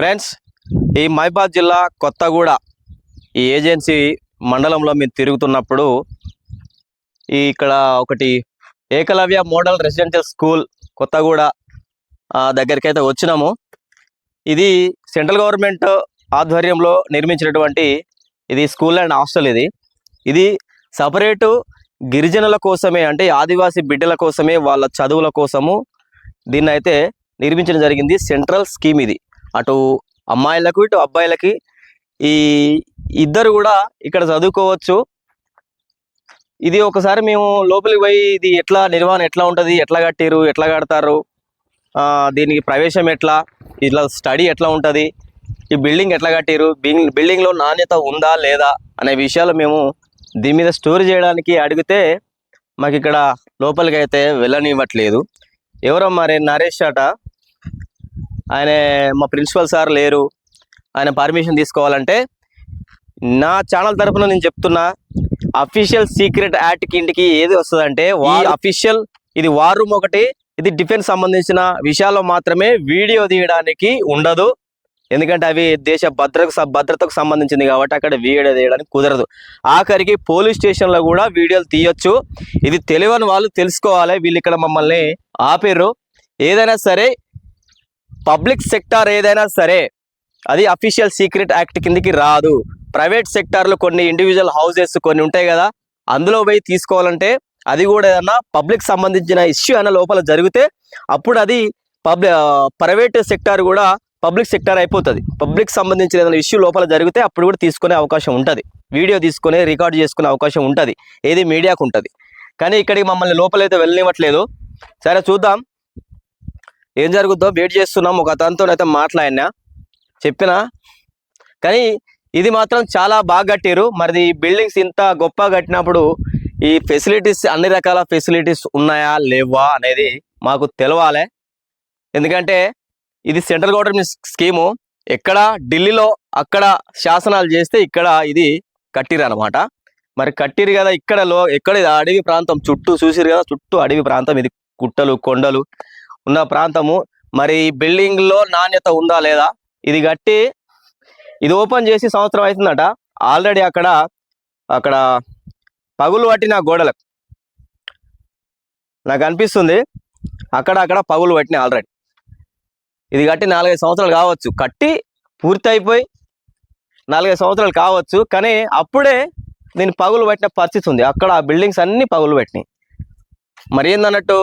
Friends ఈ మైబాద్ జిల్లా కొత్తగూడ ఈ ఏజెన్సీ మండలంలో మేము తిరుగుతున్నప్పుడు ఈ ఇక్కడ ఒకటి Ekalavya model residential school Kothaguda ఆ, దగ్గరికి అయితే వచ్చినాము. ఇది సెంట్రల్ గవర్నమెంట్ ఆధ్వర్యంలో నిర్మించినటువంటి ఇది స్కూల్ అండ్ హాస్టల్ ఇది. ఇది సపరేటు గిరిజనుల కోసమే అంటే ఆదివాసీ బిడ్డల కోసమే వాళ్ళ చదువుల కోసము దీన్ని అయితే నిర్మించడం జరిగింది. సెంట్రల్ స్కీమ్ ఇది. అటు అమ్మాయిలకు ఇటు అబ్బాయిలకి ఈ ఇద్దరు కూడా ఇక్కడ చదువుకోవచ్చు. ఇది ఒకసారి మేము లోపలికి పోయి ఇది ఎట్లా నిర్వహణ ఎట్లా ఉంటుంది ఎట్లా కట్టిరు ఎట్లా కడతారు ఆ, దీనికి ప్రవేశం ఎట్లా ఇట్లా స్టడీ ఎట్లా ఉంటుంది ఈ బిల్డింగ్ ఎట్లా కట్టిరు బిల్డింగ్ బిల్డింగ్లో నాణ్యత ఉందా లేదా అనే విషయాలు మేము దీని మీద స్టోర్ చేయడానికి అడిగితే మాకు ఇక్కడ లోపలికి అయితే వెళ్ళనివ్వట్లేదు. ఎవరో మరి నరేష్ అట ఆయన మా ప్రిన్సిపల్ సార్ లేరు. ఆయన పర్మిషన్ తీసుకోవాలంటే నా ఛానల్ తరపున నేను చెప్తున్నా అఫీషియల్ సీక్రెట్ యాక్ట్ కిందికి ఏది వస్తుందంటే అఫీషియల్ ఇది వార్ రూమ్ ఒకటి ఇది డిఫెన్స్ సంబంధించిన విషయాల్లో మాత్రమే వీడియో తీయడానికి ఉండదు. ఎందుకంటే అవి దేశ భద్రతకు స- భద్రతకు సంబంధించింది కాబట్టి అక్కడ వీడియో తీయడానికి కుదరదు. ఆఖరికి పోలీస్ స్టేషన్లో కూడా వీడియోలు తీయొచ్చు. ఇది తెలియని వాళ్ళు తెలుసుకోవాలి. వీళ్ళు ఇక్కడ మమ్మల్ని ఆపేరు. ఏదైనా సరే పబ్లిక్ సెక్టార్ ఏదైనా సరే అది అఫీషియల్ సీక్రెట్ యాక్ట్ కిందికి రాదు. ప్రైవేట్ సెక్టార్లో కొన్ని ఇండివిజువల్ హౌసెస్ కొన్ని ఉంటాయి కదా అందులో పోయి తీసుకోవాలంటే అది కూడా ఏదన్నా పబ్లిక్ సంబంధించిన ఇష్యూ అయినా లోపల జరిగితే అప్పుడు అది పబ్లిక్ ప్రైవేట్ సెక్టార్ కూడా పబ్లిక్ సెక్టార్ అయిపోతుంది. పబ్లిక్ సంబంధించిన ఏదైనా ఇష్యూ లోపల జరిగితే అప్పుడు కూడా తీసుకునే అవకాశం ఉంటుంది. వీడియో తీసుకునే రికార్డ్ చేసుకునే అవకాశం ఉంటుంది. ఏది మీడియాకు ఉంటుంది. కానీ ఇక్కడికి మమ్మల్ని లోపలైతే వెళ్ళనివ్వట్లేదు. సరే చూద్దాం. ఏం జరుగుద్దో వెయిట్ చేస్తున్నాం ఒక అతనితో అయితే మాట్లాడినా. చెప్పిన? కానీ ఇది మాత్రం చాలా బాగా కట్టారు మరి ఈ బిల్డింగ్స్ ఇంత గొప్ప కట్టినప్పుడు ఈ ఫెసిలిటీస్ అన్ని రకాల ఫెసిలిటీస్ ఉన్నాయా లేవా అనేది మాకు తెలవాలి. ఎందుకంటే ఇది సెంట్రల్ గవర్నమెంట్ స్కీము. ఎక్కడ ఢిల్లీలో అక్కడ శాసనాలు చేస్తే ఇక్కడ ఇది కట్టిరు అనమాట మరి కట్టిరు కదా ఇక్కడ లో ఎక్కడ అడవి ప్రాంతం? చుట్టూ చూసిరు కదా చుట్టూ అడవి ప్రాంతం. ఇది కుట్టలు కొండలు. ఉన్న ప్రాంతము. మరి ఈ బిల్డింగ్లో నాణ్యత ఉందా లేదా? ఇది కట్టి ఇది ఓపెన్ చేసి సంవత్సరం అవుతుందట ఆల్రెడీ అక్కడ అక్కడ పగులు పట్టిన గోడలకు నాకు అనిపిస్తుంది అక్కడ అక్కడ పగులు పట్టినాయి ఆల్రెడీ. ఇది కట్టి నాలుగైదు సంవత్సరాలు కావచ్చు. కట్టి పూర్తి అయిపోయి నాలుగైదు సంవత్సరాలు కావచ్చు. కానీ అప్పుడే దీని పగులు పట్టిన పరిస్థితి ఉంది. అక్కడ ఆ బిల్డింగ్స్ అన్ని పగులు పెట్టినాయి. మరి ఏందన్నట్టు?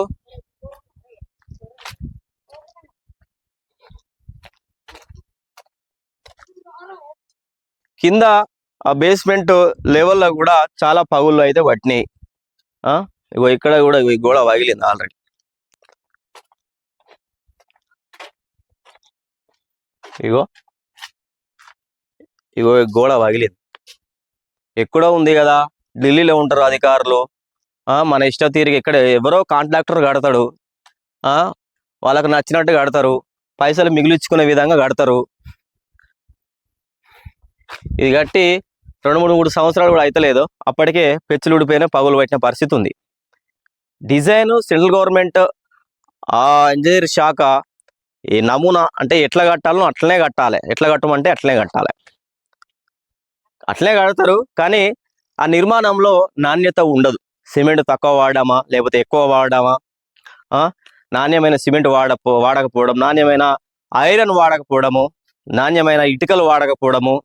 కింద ఆ బేస్మెంట్ లెవెల్లో కూడా చాలా పగుళ్ళు అయితే పట్టినాయి. ఆ, ఇగో ఇక్కడ కూడా ఈ గోడ వగిలింది ఆల్రెడీ ఇగో. ఇగో గోడ వగిలింది ఎక్కడో ఉంది కదా? ఢిల్లీలో ఉంటారు అధికారులు. ఆ, మన ఇష్ట తీరికి ఇక్కడ ఎవరో కాంట్రాక్టర్ కడతాడు. ఆ, వాళ్ళకి నచ్చినట్టు కడతారు. పైసలు మిగిలించుకునే విధంగా కడతారు. ఇది కట్టి రెండు మూడు మూడు సంవత్సరాలు కూడా అయితలేదు. అప్పటికే పెచ్చులు ఊడిపోయిన పగులు పట్టిన పరిస్థితి ఉంది. డిజైన్ సెంట్రల్ గవర్నమెంట్ ఆ ఇంజనీర్ శాఖ ఈ నమూనా అంటే ఎట్లా కట్టాలో అట్లనే కట్టాలి. ఎట్లా కట్టమంటే అట్లనే కట్టాలి. అట్లనే కడతారు. కానీ ఆ నిర్మాణంలో నాణ్యత ఉండదు. సిమెంట్ తక్కువ వాడామా లేకపోతే ఎక్కువ వాడామా? నాణ్యమైన సిమెంట్ వాడ వాడకపోవడం నాణ్యమైన ఐరన్ వాడకపోవడము నాణ్యమైన ఇటుకలు వాడకపోవడము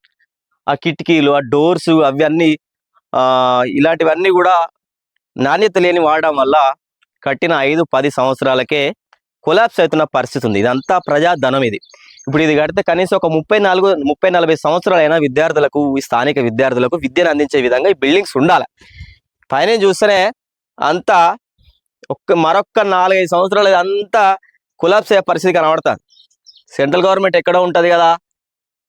ఆ కిటికీలు ఆ డోర్స్ అవన్నీ ఆ ఇలాంటివన్నీ కూడా నాణ్యత లేని వాడడం వల్ల కట్టిన ఐదు పది సంవత్సరాలకే కొలాప్స్ అవుతున్న పరిస్థితి ఉంది. ఇదంతా ప్రజాధనం ఇది. ఇప్పుడు ఇది కడితే కనీసం ఒక ముప్పై నాలుగు ముప్పై నలభై సంవత్సరాలైనా విద్యార్థులకు ఈ స్థానిక విద్యార్థులకు విద్యను అందించే విధంగా ఈ బిల్డింగ్స్ ఉండాలి. పైన చూస్తేనే అంతా ఒక్క మరొక్క నాలుగైదు సంవత్సరాలు అంతా కొలాప్స్ అయ్యే పరిస్థితి కనబడుతుంది. సెంట్రల్ గవర్నమెంట్ ఎక్కడ ఉంటుంది కదా.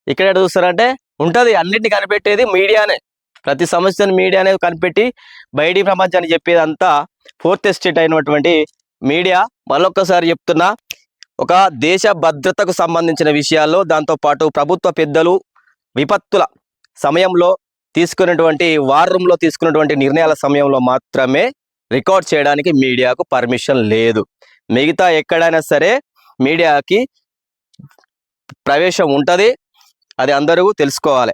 ఇక్కడ ఎక్కడ చూస్తారంటే ఉంటుంది అన్నిటిని కనిపెట్టేది మీడియానే. ప్రతి సమస్యను మీడియానే కనిపెట్టి బయటి ప్రపంచాన్ని చెప్పేది అంతా ఫోర్త్ ఎస్టేట్ అయినటువంటి మీడియా. మరొకసారి చెప్తున్నా ఒక దేశ భద్రతకు సంబంధించిన విషయాల్లో దాంతో పాటు ప్రభుత్వ పెద్దలు విపత్తుల సమయంలో తీసుకున్నటువంటి వార్ రూమ్లో తీసుకున్నటువంటి నిర్ణయాల సమయంలో మాత్రమే రికార్డ్ చేయడానికి మీడియాకు పర్మిషన్ లేదు. మిగతా ఎక్కడైనా సరే మీడియాకి ప్రవేశం ఉంటుంది. అది అందరూ తెలుసుకోవాలి.